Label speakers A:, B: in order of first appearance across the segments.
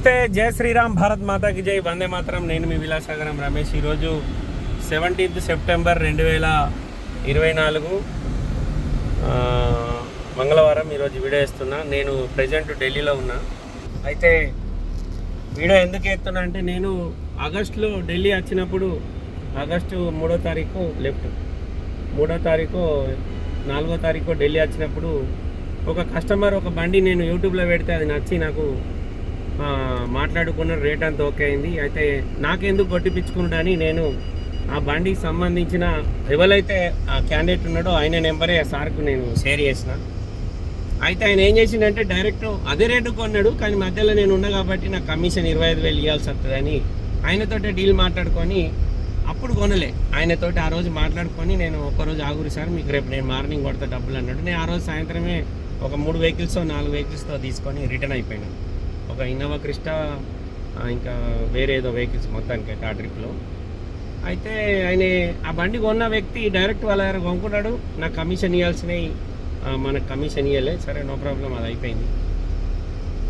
A: నమస్తే జై శ్రీరామ్ భారత్ మాతాకి జై వందే మాత్రం. నేను మీ విలాసాగరం రమేష్. ఈరోజు సెవెంటీన్త్ సెప్టెంబర్ రెండు వేల ఇరవై నాలుగు మంగళవారం ఈరోజు వీడియో వేస్తున్నా. నేను ప్రజెంట్ ఢిల్లీలో ఉన్నా. అయితే వీడియో ఎందుకు వేస్తున్నా అంటే నేను ఆగస్టులో ఢిల్లీ వచ్చినప్పుడు ఆగస్టు మూడో తారీఖు లెఫ్ట్ మూడో తారీఖు నాలుగో తారీఖు ఢిల్లీ వచ్చినప్పుడు ఒక కస్టమర్ ఒక బండి నేను యూట్యూబ్లో పెడితే అది నచ్చి నాకు మాట్లాడుకున్న రేట్ అంతా ఓకే అయింది. అయితే నాకెందుకు కొట్టిపించుకున్నాడని నేను ఆ బండికి సంబంధించిన ఎవరైతే ఆ క్యాండిడేట్ ఉన్నాడో ఆయన నెంబరే సార్కు నేను షేర్ చేసిన. అయితే ఆయన ఏం చేసిండంటే డైరెక్ట్ అదే రేటు కొన్నాడు కానీ మధ్యలో నేను ఉన్నా కాబట్టి నాకు కమిషన్ ఇరవై ఐదు వేలు ఇవ్వాల్సి వస్తుందని ఆయనతోటే డీల్ మాట్లాడుకొని అప్పుడు కొనలే. ఆయనతోటి ఆ రోజు మాట్లాడుకొని నేను ఒకరోజు ఆగురు సార్ మీకు రేపు నేను మార్నింగ్ కొడతా డబ్బులు అన్నాడు. నేను ఆ రోజు సాయంత్రమే ఒక మూడు వెహికల్స్ నాలుగు వెహికల్స్తో తీసుకొని రిటర్న్ అయిపోయాను. ఒక ఇన్నోవా క్రిస్టా ఇంకా వేరే ఏదో వెహికల్స్ మొత్తానికి అయితే ఆ ట్రిప్లో. అయితే ఆయన ఆ బండి కొన్న వ్యక్తి డైరెక్ట్ వాళ్ళ దగ్గర కొనుక్కున్నాడు నాకు కమిషన్ ఇవ్వాల్సినవి మనకు కమిషన్ ఇవ్వలే సరే నో ప్రాబ్లం అది అయిపోయింది.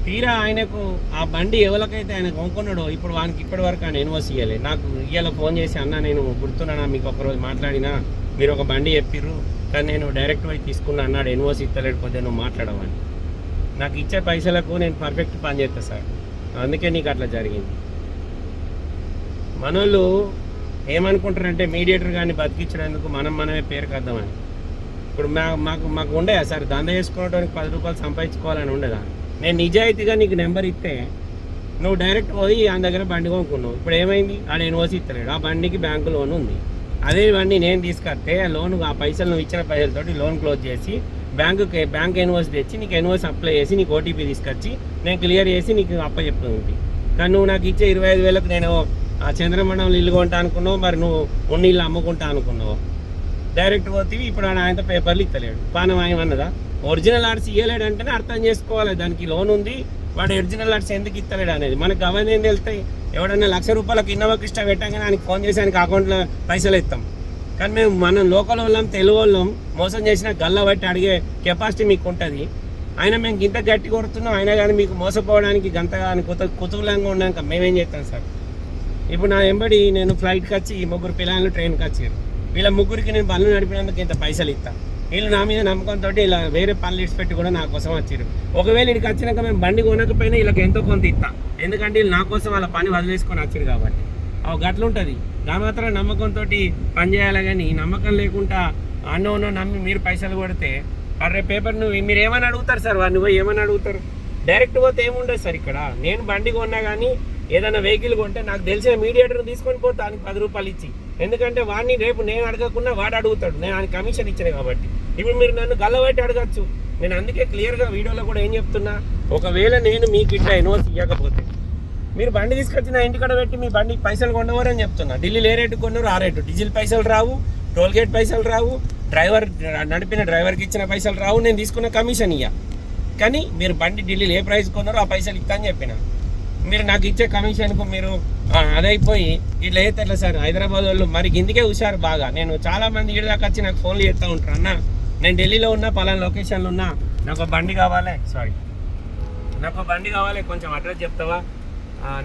A: తీరా ఆయనకు ఆ బండి ఎవరికైతే ఆయన కొనుక్కున్నాడో ఇప్పుడు వానికి ఇప్పటి వరకు ఆయన ఎన్వోస్ ఇవ్వలే నాకు ఇవాళ ఫోన్ చేసి అన్న నేను గుర్తున్నానా మీకు ఒకరోజు మాట్లాడినా? మీరు ఒక బండి చెప్పిర్రు కానీ నేను డైరెక్ట్ పోయి తీసుకున్నా అన్నాడు ఎన్వోస్ ఇస్తలేడు కొద్దిగా నువ్వు మాట్లాడమని నాకు ఇచ్చే పైసలకు నేను పర్ఫెక్ట్ పని చేస్తా సార్. అందుకే నీకు అట్లా జరిగింది. మనోళ్ళు ఏమనుకుంటారంటే మీడియేటర్ కానీ బతికించడానికి మనం మనమే పేరు కద్దామని ఇప్పుడు మా మాకు మాకు ఉండేదా సార్? దంద చేసుకోవడానికి పది రూపాయలు సంపాదించుకోవాలని ఉండదా? నేను నిజాయితీగా నీకు నెంబర్ ఇస్తే నువ్వు డైరెక్ట్ పోయి ఆయన దగ్గర బండి కొనుక్కున్నావు. ఇప్పుడు ఏమైంది? ఆడ ఎన్ఓసి ఇస్తలేడు. ఆ బండికి బ్యాంకు లోన్ ఉంది. అదే బండి నేను తీసుకొస్తే ఆ లోన్ ఆ పైసలు నువ్వు ఇచ్చిన పైసలతోటి లోన్ క్లోజ్ చేసి బ్యాంకుకి బ్యాంక్ ఎన్ఓసి తెచ్చి నీకు ఎన్ఓసి అప్లై చేసి నీకు ఓటీపీ తీసుకొచ్చి నేను క్లియర్ చేసి నీకు అప్ప చెప్తుంది కానీ నువ్వు నాకు ఇచ్చే ఇరవై ఐదు వేలకు నేను ఆ చంద్రమండలంలో ఇల్లు కొంటా అనుకున్నావు మరి నువ్వు ఉన్న ఇల్లు అమ్ముకుంటా అనుకున్నావు. డైరెక్ట్ పోతే ఇప్పుడు ఆయనతో పేపర్లు ఇస్తలేడు పానం ఏమన్నదా ఒరిజినల్ ఆర్ట్స్ ఇవ్వలేడు అంటేనే అర్థం చేసుకోవాలి. దానికి లోన్ ఉంది వాడు ఒరిజినల్ ఆర్ట్స్ ఎందుకు ఇస్తలేడు అనేది. మనకు అవన్నీ ఏం తెలుస్తాయి ఎవడన్నా లక్ష రూపాయలకు ఇన్నోవా కృష్ణ పెట్టగానే ఆయనకి ఫోన్ చేసి ఆయనకి అకౌంట్లో పైసలు ఇస్తాం కానీ మేము మనం లోకల్ వాళ్ళం తెలుగు వాళ్ళం మోసం చేసిన గల్ల బట్టి అడిగే కెపాసిటీ మీకు ఉంటుంది ఆయన మేము ఇంత గట్టి కొడుతున్నాం అయినా కానీ మీకు మోసపోవడానికి గంతగాని కుత కుతూహలంగా ఉన్నాక మేమేం చేస్తాం సార్? ఇప్పుడు నా వెంబడి నేను ఫ్లైట్కి వచ్చి ఈ ముగ్గురు పిల్లలు ట్రైన్కి వచ్చారు. వీళ్ళ ముగ్గురికి నేను పనులు నడిపినందుకు ఇంత పైసలు ఇస్తా. వీళ్ళు నా మీద నమ్మకంతో ఇలా వేరే పనులు ఇచ్చిపెట్టి కూడా నా కోసం వచ్చారు. ఒకవేళ ఇక్కడికి వచ్చినాక మేము బండి కొనకపోయినా వీళ్ళకి ఎంతో కొంత ఇస్తా. ఎందుకంటే వీళ్ళు నా కోసం వాళ్ళ పని వదిలేసుకొని వచ్చారు కాబట్టి. అవి గట్ల ఉంటుంది నా మాత్రం నమ్మకంతో పనిచేయాలి కానీ నమ్మకం లేకుండా అన్నోనో నమ్మి మీరు పైసలు కొడితే అరే పేపర్ నువ్వు మీరు ఏమని అడుగుతారు సార్ వాడిని పోయి ఏమని అడుగుతారు? డైరెక్ట్ పోతే ఏముండదు సార్ ఇక్కడ. నేను బండి కొన్నా కానీ ఏదైనా వెహికల్ కొంటే నాకు తెలిసిన మీడియేటర్ని తీసుకొని పోతే దానికి పది రూపాయలు ఇచ్చి. ఎందుకంటే వాడిని రేపు నేను అడగకుండా వాడు అడుగుతాడు. నేను ఆయన కమిషన్ ఇచ్చిన కాబట్టి. ఇప్పుడు మీరు నన్ను గల్లబట్టి అడగచ్చు. నేను అందుకే క్లియర్గా వీడియోలో కూడా ఏం చెప్తున్నా? ఒకవేళ నేను మీకు ఇట్లా ఎన్ఓసి ఇవ్వకపోతే మీరు బండి తీసుకొచ్చి నా ఇంటికాడ పెట్టి మీ బండి పైసలు కొండవరని చెప్తున్నా. ఢిల్లీలో ఏ రేటు కొన్నారు? ఆ రేటు. డీజిల్ పైసలు రావు టోల్ గేట్ పైసలు రావు డ్రైవర్ నడిపిన డ్రైవర్కి ఇచ్చిన పైసలు రావు నేను తీసుకున్న కమిషన్ ఇయ్య. కానీ మీరు బండి ఢిల్లీలో ఏ ప్రైస్ కొన్నారో ఆ పైసలు ఇస్తా అని చెప్పిన. మీరు నాకు ఇచ్చే కమిషన్కు మీరు అదైపోయి ఇట్లా అయితే ఎట్లా సార్? హైదరాబాద్ వాళ్ళు మరి ఇందుకే హుషారు బాగా. నేను చాలా మంది దాకా వచ్చి నాకు ఫోన్లు చేస్తూ ఉంటారు. అన్న నేను ఢిల్లీలో ఉన్నా పలానా లొకేషన్లో ఉన్నా నాకు బండి కావాలి. సారీ. నాకు బండి కావాలి. కొంచెం అడ్రస్ చెప్తావా?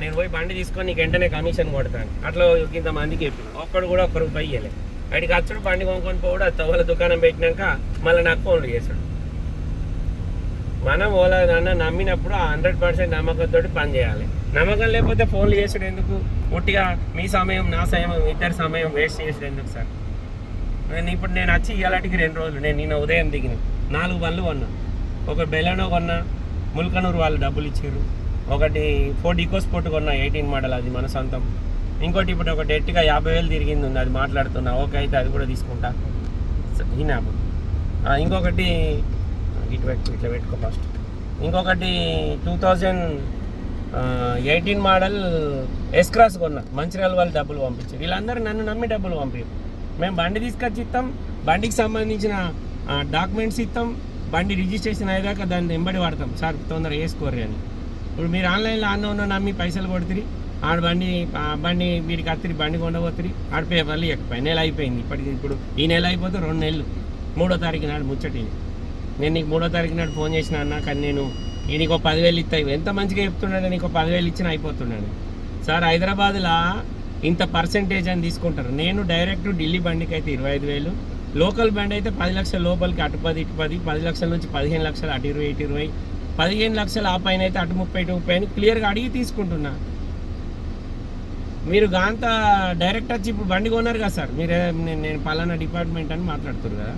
A: నేను పోయి బండి తీసుకొని నీకు వెంటనే కమిషన్ కొడతాను. అట్లా ఇంత మందికి చెప్పిన. ఒక్కడు కూడా ఒక్క రూపాయి ఇవ్వలేదు అడికి అచ్చుడు బండి కొనుక్కొని పోడు అది తవ్వల దుకాణం పెట్టినాక మళ్ళీ నాకు ఫోన్లు చేశాడు. మనం ఓలా అన్న నమ్మినప్పుడు ఆ హండ్రెడ్ పర్సెంట్ నమ్మకంతో పని చేయాలి. నమ్మకం లేకపోతే ఫోన్లు చేసుడు ఎందుకు? ఉట్టిగా మీ సమయం నా సమయం ఇద్దరి సమయం వేస్ట్ చేసాడు ఎందుకు సార్? నేను ఇప్పుడు నేను వచ్చి ఇలాంటికి రెండు రోజులు. నేను నిన్న ఉదయం దిగిన. నాలుగు బళ్ళు కొన్నా. ఒక బెలనో కొన్నా. ముల్కనూరు వాళ్ళు డబ్బులు ఇచ్చారు ఒకటి Ford eco sport eighteen model అది మన సొంతం. ఇంకోటి ఇప్పుడు ఒకటి ఎట్టిగా యాభై వేలు తిరిగింది ఉంది అది మాట్లాడుతున్నా. ఓకే అయితే అది కూడా తీసుకుంటా. ఈ నాబు ఇంకొకటి ఇటు పెట్టు ఇట్లా పెట్టుకో ఫస్ట్ ఇంకొకటి two thousand eighteen model S cross కొన్నా. మంచిర్యాల వాళ్ళు డబ్బులు పంపించారు. వీళ్ళందరూ నన్ను నమ్మి డబ్బులు పంపారు. మేము బండి తీసుకొచ్చి ఇస్తాం బండికి సంబంధించిన డాక్యుమెంట్స్ ఇస్తాం బండి రిజిస్ట్రేషన్ అయ్యేదాకా దాన్ని వెంబడి వాడతాం. సార్ తొందరగా వేసుకోర్రి అని. ఇప్పుడు మీరు ఆన్లైన్లో అన్న ఉన్న నమ్మి పైసలు కొడుతుంది ఆడ బండి ఆ బండి వీడికి అత్తిరి బండి కొండపోతురి ఆడ పేపర్లు ఎక్కిపోయి నెల అయిపోయింది ఇప్పటికి ఇప్పుడు ఈ నెల అయిపోతే రెండు నెలలు మూడో తారీఖు నాడు ముచ్చటి నేను నీకు మూడో తారీఖు నాడు ఫోన్ చేసిన అన్న కానీ నేను ఈ నీకు పదివేలు ఇస్తాయి ఎంత మంచిగా చెప్తున్నాడు నీకు పదివేలు ఇచ్చిన అయిపోతున్నాడు. సార్ హైదరాబాద్లో ఇంత పర్సెంటేజ్ అని తీసుకుంటారు. నేను డైరెక్ట్ ఢిల్లీ బండికి అయితే ఇరవై ఐదు వేలు లోకల్ బండి అయితే పది లక్షల లోపలికి అటు పది ఇటు పది పది లక్షల నుంచి పదిహేను లక్షలు అటు ఇరవై ఇటు ఇరవై పదిహేను లక్షలు ఆ పైన అయితే అటు ముప్పై ఇటు ముప్పై అని క్లియర్గా అడిగి తీసుకుంటున్నా. మీరు గాంత డైరెక్ట్ వచ్చి ఇప్పుడు బండి కొన్నారు కదా సార్. మీరు నేను నేను పలానా డిపార్ట్మెంట్ అని మాట్లాడుతున్నారు కదా.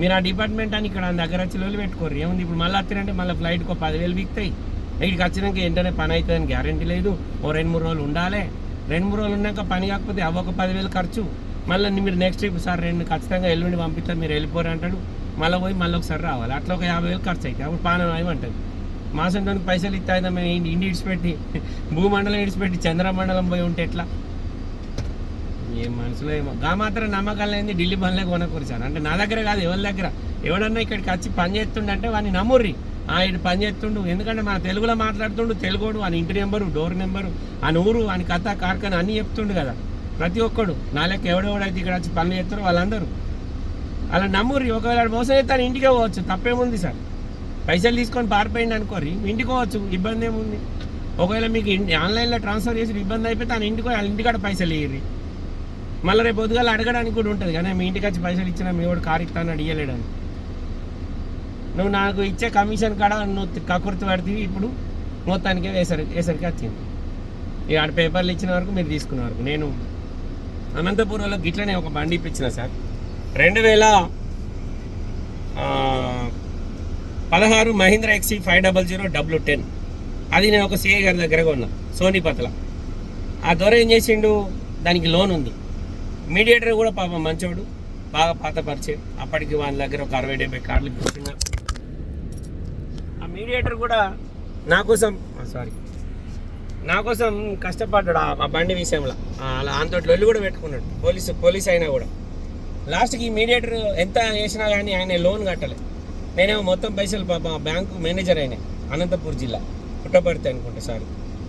A: మీరు ఆ డిపార్ట్మెంట్ అని ఇక్కడ దగ్గర వచ్చి లోలు పెట్టుకోరు ఏముంది ఇప్పుడు మళ్ళీ వచ్చినంటే మళ్ళీ ఫ్లైట్కి ఒక పదివేలు వీక్తాయి. ఇక్కడికి వచ్చినాక ఏంటనే పని అవుతుందని గ్యారంటీ లేదు. ఓ రెండు మూడు రోజులు ఉండాలి. రెండు మూడు రోజులు ఉన్నాక పని కాకపోతే అవ్వ ఒక పదివేలు ఖర్చు. మళ్ళీ మీరు నెక్స్ట్ ట్రిప్ సార్ రెండు ఖచ్చితంగా ఎల్లుండి పంపిస్తారు. మీరు వెళ్ళిపోరు అంటాడు. మళ్ళీ పోయి మళ్ళీ ఒకసారి రావాలి. అట్లా ఒక యాభై వేలు ఖర్చు అవుతాయి అప్పుడు పానం ఏమంటుంది మాసంలోనికి పైసలు ఇస్తాయి మేము ఇండి ఇడిచిపెట్టి భూమండలం ఇడిచిపెట్టి చంద్రమండలం పోయి ఉంటే ఎట్లా? ఏం మనసులో ఏమో. గా మాత్రం నమ్మకాలు లేని ఢిల్లీ బండ్లే కొనకూర్చాను అంటే నా దగ్గర కాదు ఎవరి దగ్గర? ఎవడన్నా ఇక్కడికి వచ్చి పని చేస్తుండంటే వాడిని నమ్ముర్రి. ఆ ఇటు పని చేస్తుండు. ఎందుకంటే మన తెలుగులో మాట్లాడుతుండు తెలుగోడు వాని ఇంటి నెంబరు డోర్ నెంబరు అని ఊరు అని కథ కార్ఖాన అన్నీ చెప్తుండు కదా. ప్రతి ఒక్కడు. నా లెక్క ఎవడెవడైతే ఇక్కడ వచ్చి పనులు చేస్తారో వాళ్ళందరూ. అలా నమ్మురి ఒకవేళ మోసం అయితే తను ఇంటికే పోవచ్చు. తప్పేముంది సార్? పైసలు తీసుకొని పారిపోయింది అనుకోరి ఇంటికి పోవచ్చు. ఇబ్బంది ఏముంది? ఒకవేళ మీకు ఆన్లైన్లో ట్రాన్స్ఫర్ చేసి ఇబ్బంది అయిపోతే తను ఇంటికి వాళ్ళ ఇంటికాడ పైసలు ఇయ్యి మళ్ళీ రేపు పొద్దుగాల అడగడానికి కూడా ఉంటుంది కానీ మీ ఇంటికి వచ్చి పైసలు ఇచ్చినా మీ వాడు కారు ఇస్తాను అడిగలేడని నువ్వు నాకు ఇచ్చే కమిషన్ కాడ నువ్వు కకుర్తి పడితే ఇప్పుడు మొత్తానికి వేసరికి వేసరికి వచ్చింది. ఇక ఆడ పేపర్లు ఇచ్చిన వరకు మీరు తీసుకున్న వరకు. నేను అనంతపురంలో గిట్లనే ఒక బండి ఇప్పించిన సార్. రెండు వేల పదహారు Mahindra ఎక్సీ five double zero W ten. అది నేను ఒక సిఐ గారి దగ్గర కొన్నా సోనీపత్ల ఆ దొర ఏం చేసిండు? దానికి లోన్ ఉంది. మీడియేటర్ కూడా పాపం మంచోడు బాగా పాత పరిచయం అప్పటికి వాళ్ళ దగ్గర ఒక అరవై డెబ్బై కార్లు కూర్చున్నా ఆ మీడియేటర్ కూడా నా కోసం సారీ నా కోసం కష్టపడ్డాడు ఆ- బండి విషయంలో. ఆ, అలా అంతటి లొల్లి కూడా పెట్టుకున్నాడు. పోలీసు పోలీస్ అయినా కూడా. లాస్ట్కి ఈ మీడియేటర్ ఎంత చేసినా కానీ ఆయన లోన్ కట్టలే. నేనేమో మొత్తం పైసలు పాప బ్యాంకు మేనేజర్ అయినా అనంతపూర్ జిల్లా పుట్టపడితే అనుకుంటా సార్.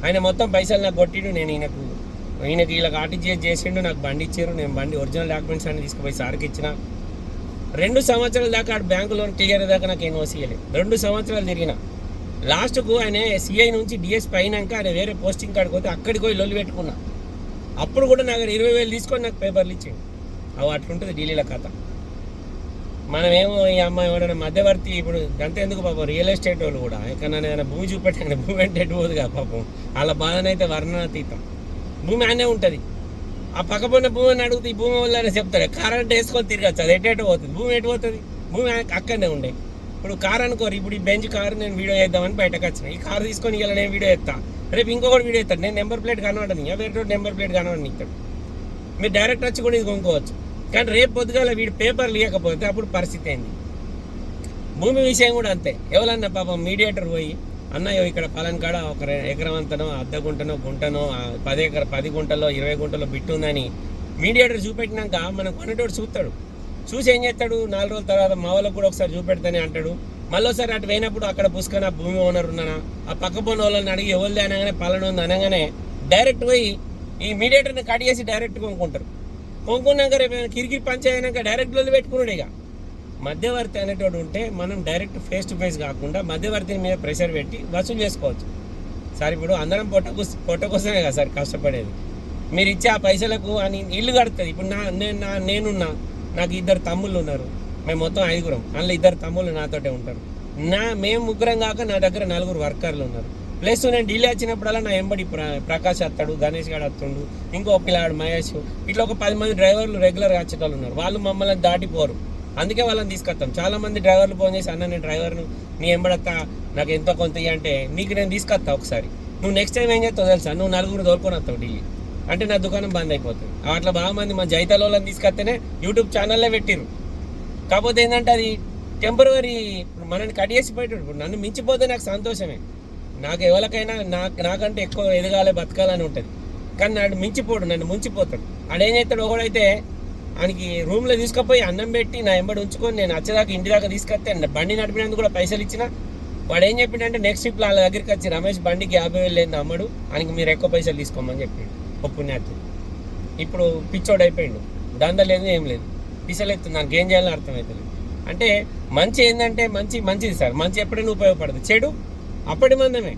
A: ఆయన మొత్తం పైసలు నాకు కొట్టిండు నేను ఈయనకు ఈయనకి ఇలా ఆర్టీజీఎస్ చేసిండు నాకు బండి ఇచ్చారు నేను బండి ఒరిజినల్ డాక్యుమెంట్స్ అన్ని తీసుకుపోయి సార్కి ఇచ్చిన. రెండు సంవత్సరాల దాకా ఆడు బ్యాంకు లోన్ క్లియర్ దాకా నాకు ఎన్ఓసీ ఇవ్వలేదు రెండు సంవత్సరాలు తిరిగిన. లాస్ట్కు ఆయన సిఐ నుంచి డిఎస్ అయినాక ఆయన వేరే పోస్టింగ్ కాడికి పోతే అక్కడికి పోయి లొల్లి పెట్టుకున్నా. అప్పుడు కూడా నాకు ఇరవై వేలు తీసుకొని నాకు పేపర్లు ఇచ్చిండు. అవి అట్లుంటుంది ఢిల్లీలో కథ. మనమేమో ఈ అమ్మాయి ఎవరైనా మధ్యవర్తి ఇప్పుడు అంతే ఎందుకు పాపం? రియల్ ఎస్టేట్ వాళ్ళు కూడా. ఎక్కడైనా ఏదైనా భూమి చూపెట్టండి భూమి అంటే ఎటు పాపం? వాళ్ళ బాధనైతే వర్ణనాతీతం. భూమి అనే ఉంటుంది. ఆ పక్కపొన్న భూమి అని అడిగితే ఈ భూమి వల్లనే చెప్తాడు కరెంట్ వేసుకొని తిరగచ్చు. అది ఎటు పోతుంది? భూమి ఎటు పోతుంది? భూమి అక్కడనే ఉండే. ఇప్పుడు కార్ అనుకోరు. ఇప్పుడు ఈ బెంచ్ కారు నేను వీడియో చేద్దామని బయటకు వచ్చిన. ఈ కారు తీసుకొని ఇలా నేను వీడియో ఎత్తా రేపు ఇంకొకటి వీడియో ఎత్తాడు నేను నెంబర్ ప్లేట్ కనబడని. వేరే నెంబర్ ప్లేట్ కనబడని ఇస్తాడు మీరు డైరెక్ట్ వచ్చి కూడా ఇది కొనుక్కోవచ్చు. కానీ రేపు పొద్దుగాల వీడు పేపర్లు ఇవ్వకపోతే అప్పుడు పరిస్థితి ఏంది? భూమి విషయం కూడా అంతే. ఎవరన్నా పాపం మీడియేటర్ పోయి అన్నయ్య ఇక్కడ పలాన్ కాడ ఒక ఎకరం అంతనో అర్ధ గుంటనో గుంటనో పది ఎకర పది గుంటలో ఇరవై గుంటలో బిట్టు ఉందని మీడియేటర్ చూపెట్టినాక మనం కొనేటోడు చూస్తాడు చూసి ఏం చేస్తాడు నాలుగు రోజుల తర్వాత మా వాళ్ళకు కూడా ఒకసారి చూపెడతానే అంటాడు. మళ్ళీ ఒకసారి అటు పోయినప్పుడు అక్కడ పుసుకొని ఆ భూమి ఓనర్ ఉన్నానా? ఆ పక్క పోని వాళ్ళని అడిగి ఎవరిది అనగానే పలానా ఉంది అనగానే డైరెక్ట్ పోయి ఈ మీడియేటర్ని కట్ చేసి డైరెక్ట్ కొనుక్కుంటారు. కొనుక్కున్నాక రేపు కిరికిరి పంచాయనాక డైరెక్ట్ వదిలి పెట్టుకున్నాడు ఇక. మధ్యవర్తి అనేటోడు ఉంటే మనం డైరెక్ట్ ఫేస్ టు ఫేస్ కాకుండా మధ్యవర్తిని మీద ప్రెషర్ పెట్టి వసూలు చేసుకోవచ్చు. సార్ ఇప్పుడు అందరం పొట్ట కోస పొట్ట కోసమే కదా సార్ కష్టపడేది. మీరు ఇచ్చే ఆ పైసలకు అని ఇల్లు కడుతుంది. ఇప్పుడు నా నేను నా నేనున్నా నాకు ఇద్దరు తమ్ముళ్ళు ఉన్నారు. మేము మొత్తం ఐదుగురం. అందులో ఇద్దరు తమ్ముళ్ళు నాతోటే ఉంటారు. నా మేము ముగ్గురం కాక నా దగ్గర నలుగురు వర్కర్లు ఉన్నారు. ప్లస్ నేను ఢిల్లీ వచ్చినప్పుడల్లా నా ఎంబడి ప్ర ప్రకాష్ వస్తాడు గణేష్ గారు వస్తుండు ఇంకో పిల్లాడు మహేష్ ఇట్లా ఒక పది మంది డ్రైవర్లు రెగ్యులర్గా వచ్చేటోళ్ళు ఉన్నారు. వాళ్ళు మమ్మల్ని దాటిపోరు. అందుకే వాళ్ళని తీసుకొస్తాం. చాలా మంది డ్రైవర్లు ఫోన్ చేసి అన్న నేను డ్రైవర్ను నీ ఎంబడత్తా నాకు ఎంతో కొంత ఇయ్యి అంటే నీకు నేను తీసుకొస్తా ఒకసారి. నువ్వు నెక్స్ట్ టైం ఏం చేస్తావు తెలుసా? నువ్వు నలుగురు తోలుకొని వస్తావు ఢిల్లీ. అంటే నా దుకాణం బంద్ అయిపోతుంది. అట్లా బాగా మంది మా జైతాల వాళ్ళని తీసుకొస్తేనే యూట్యూబ్ ఛానల్లే పెట్టిరు కాకపోతే ఏంటంటే అది టెంపరీ మనల్ని కట్ చేసి పెట్టాడు ఇప్పుడు నన్ను మించిపోతే నాకు సంతోషమే. నాకు ఎవరికైనా నాకు నాకంటే ఎక్కువ ఎదగాలి బతకాలని ఉంటుంది. కానీ నాడు మించిపోడు నన్ను ముంచిపోతాడు. ఆడేం చేస్తాడు ఒకడైతే ఆయనకి రూమ్లో తీసుకుపోయి అన్నం పెట్టి నా ఎంబడి ఉంచుకొని నేను వచ్చేదాకా ఇంటి దాకా తీసుకొస్తే బండి నడిపినందుకు కూడా పైసలు ఇచ్చిన వాడు ఏం చెప్పిండంటే నెక్స్ట్ ట్రిప్ వాళ్ళ దగ్గరికి వచ్చి రమేష్ బండికి యాభై వేలు లేదు అమ్మడు ఆయనకి మీరు ఎక్కువ పైసలు తీసుకోమని చెప్పిండు ఒక పుణ్యార్థుడు ఇప్పుడు పిచ్చోడు అయిపోయిండు. దంద లేదు ఏం లేదు. పిసలెత్తుంది నాకు ఏం చేయాలని అర్థమవుతుంది అంటే మంచి ఏంటంటే మంచి మంచిది సార్. మంచి ఎప్పుడైనా ఉపయోగపడదు. చెడు అప్పటి మందమే.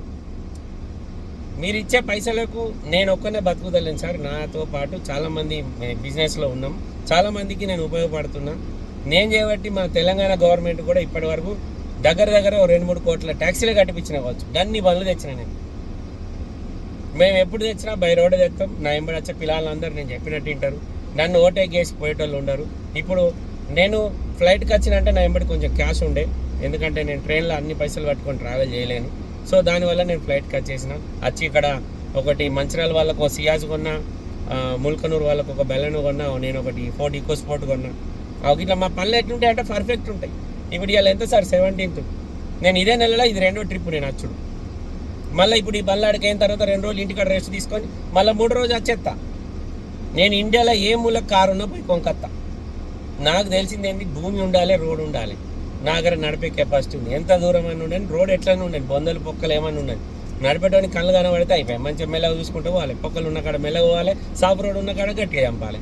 A: మీరు ఇచ్చే పైసలకు నేను ఒక్కనే బతుకుదలేను సార్. నాతో పాటు చాలామంది బిజినెస్లో ఉన్నాం. చాలామందికి నేను ఉపయోగపడుతున్నా. నేను చేయబట్టి మా తెలంగాణ గవర్నమెంట్ కూడా ఇప్పటి వరకు దగ్గర దగ్గర రెండు మూడు కోట్ల ట్యాక్సీలు కట్టిపించిన కావచ్చు. దాన్ని బండ్లు తెచ్చిన నేను. మేము ఎప్పుడు తెచ్చినా బై రోడ్ తెస్తాం నా ఎంబడి వచ్చే పిల్లలందరూ నేను చెప్పినట్టు వింటారు. నన్ను ఓటే వేసి పోయేటోళ్ళు ఉండరు. ఇప్పుడు నేను ఫ్లైట్కి వచ్చినంటే నా ఎంబడి కొంచెం క్యాష్ ఉండే. ఎందుకంటే నేను ట్రైన్లో అన్ని పైసలు పట్టుకొని ట్రావెల్ చేయలేను. సో దానివల్ల నేను ఫ్లైట్కి వచ్చేసిన వచ్చి ఇక్కడ ఒకటి మంచిర్యాల వాళ్ళకు ఒక సియాజ్ కొన్నా ముల్కనూరు వాళ్ళకు ఒక బెలను కొన్నా నేను ఒకటి ఫోర్ట్ ఈకో స్పోర్ట్ కొన్నా. అవి ఇట్లా మా పనులు ఎట్లుంటాయి అంటే పర్ఫెక్ట్ ఉంటాయి. ఇప్పుడు ఇవాళ ఎంత సార్? సెవెంటీన్త్ నేను ఇదే నెలలో ఇది రెండో ట్రిప్ నేను వచ్చుడు. మళ్ళీ ఇప్పుడు ఈ బల్లాడికి అయిన తర్వాత రెండు రోజులు ఇంటికాడ రెస్ట్ తీసుకొని మళ్ళీ మూడు రోజు వచ్చేస్తా నేను ఇండియాలో ఏ మూల కారు ఉన్నా పోయి కొంకత్తా నాకు తెలిసింది ఏంటి భూమి ఉండాలి రోడ్ ఉండాలి. నా దగ్గర నడిపే కెపాసిటీ ఉంది. ఎంత దూరం అని ఉండని రోడ్ ఎట్లనే ఉండండి బొందలు పొక్కలు ఏమన్నా ఉండండి. నడిపేటానికి కళ్ళు కనబడితే అయిపోయి మంచిగా మెల్లగా చూసుకుంటూ పోవాలి. పొక్కలు ఉన్న కాడ మెల్లగా పోవాలి. సాపు రోడ్ ఉన్న కాడ గట్టిగా చంపాలి.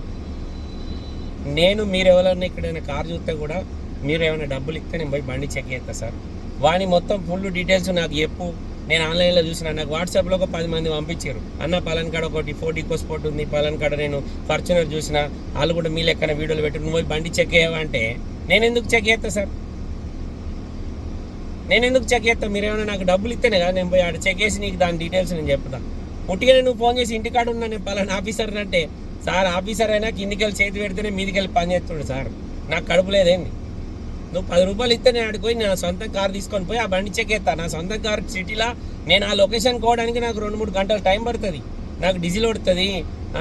A: నేను మీరు ఎవరన్నా ఎక్కడైనా కారు చూస్తే కూడా మీరు ఏమైనా డబ్బులు ఇస్తే నేను పోయి బండి చెక్ చేస్తా సార్. వాని మొత్తం ఫుల్ డీటెయిల్స్ నాకు చెప్పు. నేను ఆన్లైన్లో చూసిన నాకు వాట్సాప్లో ఒక పది మంది పంపించారు. అన్న పలాన్ కాడ ఒకటి ఫోర్టీ ఈకో స్పోర్ట్ ఉంది. పలాన్ కాడ నేను ఫార్చునర్ చూసిన వాళ్ళు కూడా మీ లెక్కన వీడియోలు పెట్టి నువ్వు పోయి బండి చెక్ చేయవంటే నేను ఎందుకు చెక్ చేస్తా సార్? నేను ఎందుకు చెక్ చేస్తాను మీరు ఏమైనా నాకు డబ్బులు ఇస్తేనే కదా నేను పోయి ఆడ చెక్ చేసి నీకు దాని డీటెయిల్స్ నేను చెప్తాను ఉట్టిగానే నువ్వు ఫోన్ చేసి ఇంటికాడ ఉన్నా నేను పలానా ఆఫీసర్ అంటే సార్ ఆఫీసర్ అయినా కిందికి వెళ్ళి చేతి పెడితేనే మీదికి వెళ్ళి పని చేస్తుండు సార్. నాకు కడుపు లేదేంది. నువ్వు పది రూపాయలు ఇస్తే నేను ఆడికి పోయి నా సొంత కార్ తీసుకొని పోయి ఆ బండి చెక్ చేస్తాను నా సొంత కార్ సిటీలో నేను ఆ లొకేషన్ కోవడానికి నాకు రెండు మూడు గంటలు టైం పడుతుంది. నాకు డీజిల్ పడుతుంది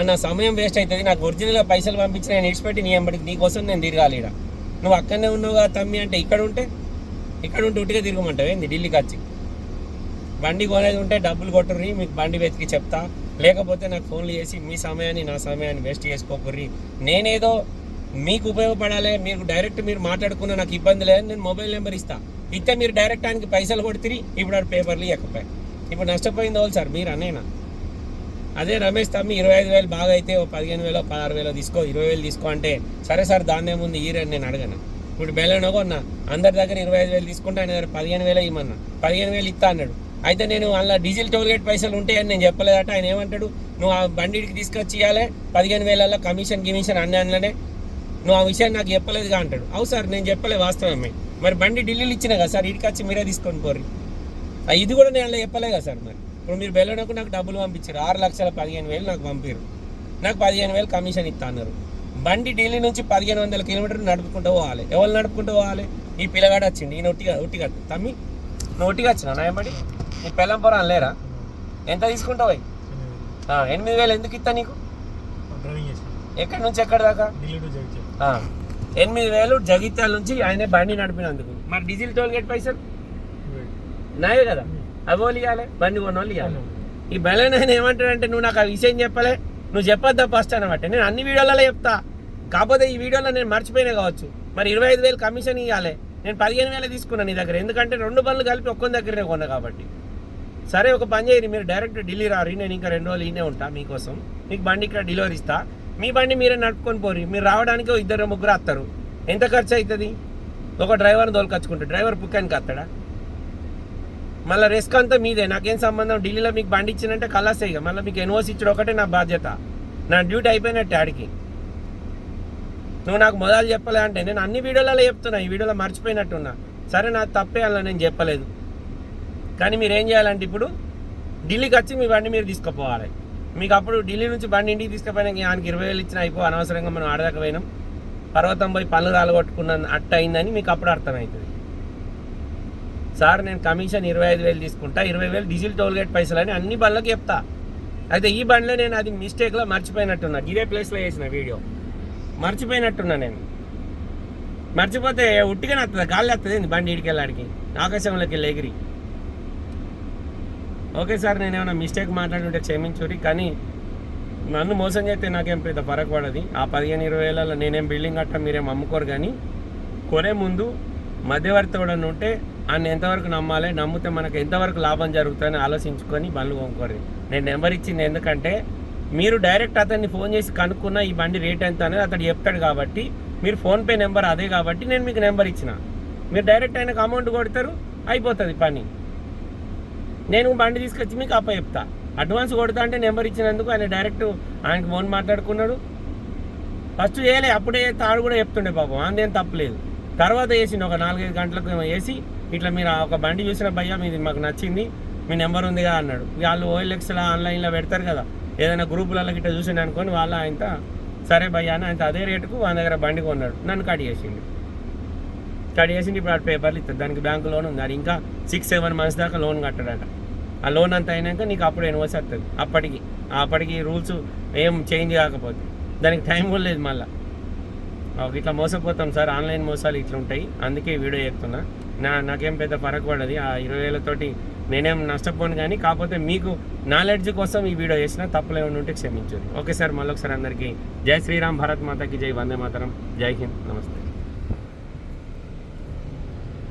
A: నా సమయం వేస్ట్ అవుతుంది నాకు ఒరిజినల్గా పైసలు పంపించి నేను ఇడిచిపెట్టి నీ ఎంబడికి నీకోసం నేను తిరగాలి ఈడ. నువ్వు అక్కడనే ఉన్నావుగా తమ్మి అంటే ఇక్కడ ఉంటే ఇక్కడ ఉంటే ఉట్టిగా తిరగమంటావు ఏంది? ఢిల్లీకి వచ్చి బండి కొనేది ఉంటే డబ్బులు కొట్టుర్రి మీకు బండి వెతికి చెప్తా. లేకపోతే నాకు ఫోన్లు చేసి మీ సమయాన్ని నా సమయాన్ని వేస్ట్ చేసుకోకుర్రి. నేనేదో మీకు ఉపయోగపడాలి మీరు డైరెక్ట్ మీరు మాట్లాడుకున్న నాకు ఇబ్బంది లేదని నేను మొబైల్ నెంబర్ ఇస్తా. ఇస్తే మీరు డైరెక్ట్ ఆయనకి పైసలు కొడుతురి ఇప్పుడు ఆడు పేపర్లు ఇవ్వకపోయి ఇప్పుడు నష్టపోయింది వాళ్ళు సార్? మీరు అనేనా అదే రమేష్ తమ్మి ఇరవై ఐదు వేలు బాగా అయితే ఓ పదిహేను వేలో పదహారు వేలో తీసుకో ఇరవై వేలు తీసుకో అంటే సరే సార్ దాన్నే ముందు ఈ నేను అడగను? ఇప్పుడు బెల్లనో కొన్నా అందరి దగ్గర ఇరవై ఐదు వేలు తీసుకుంటే ఆయన దగ్గర పదిహేను వేలు ఇవ్వమన్నా. పదిహేను వేలు ఇస్తా అన్నాడు. అయితే నేను అలా డీజిల్ టోల్గేట్ పైసలు ఉంటాయని నేను చెప్పలేదట. ఆయన ఏమంటాడు? నువ్వు ఆ బండికి తీసుకొచ్చి ఇవ్వాలి పదిహేను వేలలో కమిషన్ గిమిషన్ అన్ని అందులోనే. నువ్వు ఆ విషయాన్ని నాకు చెప్పలేదుగా అంటాడు. అవు సార్ నేను చెప్పలే వాస్తవమే. మరి బండి ఢిల్లీలో ఇచ్చిన కదా సార్? ఇడికి వచ్చి మీరే తీసుకొని పోర్రి. ఇది కూడా నేను అలా చెప్పలే కదా సార్ మరి? ఇప్పుడు మీరు బెల్లనకు నాకు డబ్బులు పంపించారు. ఆరు లక్షల పదిహేను వేలు నాకు పంపారు నాకు పదిహేను వేలు కమిషన్ ఇస్తా అన్నారు. బండి ఢిల్లీ నుంచి పదిహేను వందల కిలోమీటర్లు నడుపుకుంటూ పోవాలి. ఎవరు నడుపుకుంటూ పోవాలి? ఈ పిల్లగాడు వచ్చింది ఈయన ఒట్టిగా ఒట్టిగా తమ్మి నువ్వు ఒట్టిగా వచ్చినా నాయబడి నీ పెళ్ళం పొరం లేరా? ఎంత తీసుకుంటావు ఎనిమిది వేలు ఎందుకు ఇస్తా నీకు? ఎక్కడి నుంచి ఎక్కడి దాకా? ఎనిమిది వేలు జగిత్యాల నుంచి ఆయనే బండి నడిపినందుకు. మరి డీజిల్ టోల్ గేట్ పైసలు? నాయే కదా. అవి వాళ్ళు ఇవ్వాలి బండి కొన్న వాళ్ళు ఇవ్వాలి ఈ బలైన ఆయన ఏమంటాడంటే నువ్వు నాకు ఆ విషయం చెప్పలే. నువ్వు చెప్పొద్దా ఫస్ట్ అనమాట నేను అన్ని వీడియోలలో చెప్తా. కాకపోతే ఈ వీడియోలో నేను మర్చిపోయినా కావచ్చు. మరి ఇరవై ఐదు వేలు కమిషన్ ఇవ్వాలి నేను పదిహేను వేలు తీసుకున్నాను నీ దగ్గర. ఎందుకంటే రెండు పనులు కలిపి ఒక్క దగ్గరనే కొన్నా కాబట్టి. సరే ఒక పని చేయరు మీరు డైరెక్ట్ ఢిల్లీ రారు. నేను ఇంకా రెండు రోజులు ఇనే ఉంటా మీకోసం. మీకు బండి ఇక్కడ డెలివరీ ఇస్తా. మీ బండి మీరే నడుపుకొని పోరి. మీరు రావడానికి ఇద్దరు ముగ్గురు వస్తారు ఎంత ఖర్చు అవుతుంది ఒక డ్రైవర్ని తోలుకొచ్చుకుంటాడు డ్రైవర్ పుక్కానికి వస్తాడా మళ్ళీ రిస్క్ అంతా మీదే. నాకేం సంబంధం? ఢిల్లీలో మీకు బండి ఇచ్చినంటే కలాసే ఇక. మళ్ళీ మీకు ఎన్ఓసి ఇచ్చిన ఒకటే నా బాధ్యత. నా డ్యూటీ అయిపోయినట్టే ఆడికి నువ్వు నాకు మొదలు చెప్పలే అంటే నేను అన్ని వీడియోలలో చెప్తున్నా. ఈ వీడియోలో మర్చిపోయినట్టున్నా. సరే నాకు తప్పే అలా నేను చెప్పలేదు. కానీ మీరు ఏం చేయాలంటే ఇప్పుడు ఢిల్లీకి వచ్చి మీ బండి మీరు తీసుకుపోవాలి. మీకు అప్పుడు ఢిల్లీ నుంచి బండి ఇంటికి తీసుకుపోయినాక ఆయనకి ఇరవై వేలు ఇచ్చిన అయిపో అనవసరంగా మనం ఆడదాకా పోయినాం. పర్వతం పోయి పనులు రాలగొట్టుకున్న అట్ట అయిందని మీకు అప్పుడు అర్థమవుతుంది సార్ నేను కమిషన్ ఇరవై ఐదు వేలు తీసుకుంటా ఇరవై వేలు డీజిల్ టోల్ గేట్ పైసలు అని అన్ని బండ్లకి చెప్తా. అయితే ఈ బండ్లో నేను అది మిస్టేక్లో మర్చిపోయినట్టున్నా. ఇదే ప్లేస్లో చేసిన వీడియో. మర్చిపోయినట్టున్నా నేను. మర్చిపోతే ఉట్టిగానే వస్తుంది గాలి వస్తుంది బండి ఇడికెళ్ళడానికి? ఆకాశంలోకి వెళ్ళి ఎగిరి. ఓకే సార్ నేను ఏమైనా మిస్టేక్ మాట్లాడుంటే క్షమించురి కానీ నన్ను మోసం చేస్తే నాకేం పెద్ద ఫరక్ పడది. ఆ పదిహేను ఇరవై వేలలో నేనేం బిల్డింగ్ కట్టా మీరేం అమ్ముకోరు కానీ కొనే ముందు మధ్యవర్తి కూడా ఉంటే ఆయన ఎంతవరకు నమ్మాలి నమ్మితే మనకు ఎంతవరకు లాభం జరుగుతుందని ఆలోచించుకొని బండ్లు కొనుక్కోరు నేను నెంబర్ ఇచ్చింది ఎందుకంటే మీరు డైరెక్ట్ అతన్ని ఫోన్ చేసి కనుక్కున్న ఈ బండి రేట్ ఎంత అనేది అతడు చెప్తాడు కాబట్టి మీరు ఫోన్పే నెంబర్ అదే కాబట్టి నేను మీకు నెంబర్ ఇచ్చిన. మీరు డైరెక్ట్ ఆయనకు అమౌంట్ కొడతారు అయిపోతుంది పని. నేను బండి తీసుకొచ్చి మీకు అప్ప చెప్తా. అడ్వాన్స్ కొడతా అంటే నెంబర్ ఇచ్చినందుకు ఆయన డైరెక్ట్ ఆయనకు ఫోన్ మాట్లాడుకున్నాడు. ఫస్ట్ చేయలే అప్పుడే తాడు కూడా చెప్తుండే పాపం. అందేం తప్పలేదు తర్వాత వేసిండు ఒక నాలుగైదు గంటలకు వేసి ఇట్లా మీరు ఒక బండి చూసిన భయ్యా మీది మాకు నచ్చింది మీ నెంబర్ ఉందిగా అన్నాడు. వాళ్ళు ఓఎల్ఎక్స్లో ఆన్లైన్లో పెడతారు కదా ఏదైనా గ్రూపులలో గిట్ట చూసిండు అనుకొని వాళ్ళు ఆయన సరే భయ్యా అని ఆయన అదే రేటుకు వాళ్ళ దగ్గర బండి కొన్నాడు. నన్ను కట్ చేసిండు. కట్ చేసిండు ఇప్పుడు ఆ పేపర్లు ఇస్తారు దానికి బ్యాంకు లోన్ ఉంది. అది ఇంకా సిక్స్ సెవెన్ మంత్స్ దాకా లోన్ కట్టడంట. ఆ లోన్ అంతా అయినాక నీకు అప్పుడు ఎన్వోస్ వస్తుంది అప్పటికి అప్పటికి రూల్స్ ఏం చేంజ్ కాకపోతే. దానికి టైం కూడా లేదు మళ్ళీ. ఇట్లా మోసపోతాం సార్. ఆన్లైన్ మోసాలు ఇట్లా ఉంటాయి. అందుకే వీడియో చెప్తున్నా నా నాకేం పెద్ద ఫరక్ పడదు. ఆ ఇరవై వేలతోటి నేనేం నష్టపోను కానీ కాకపోతే మీకు నాలెడ్జ్ కోసం ఈ వీడియో చేసిన తప్పులు ఏమైనా ఉంటే క్షమించండి. ఓకే సార్ మళ్ళొకసారి అందరికీ జై శ్రీరామ్ భారత్ మాతకి జై వందే మాతరం జై హింద్ నమస్తే.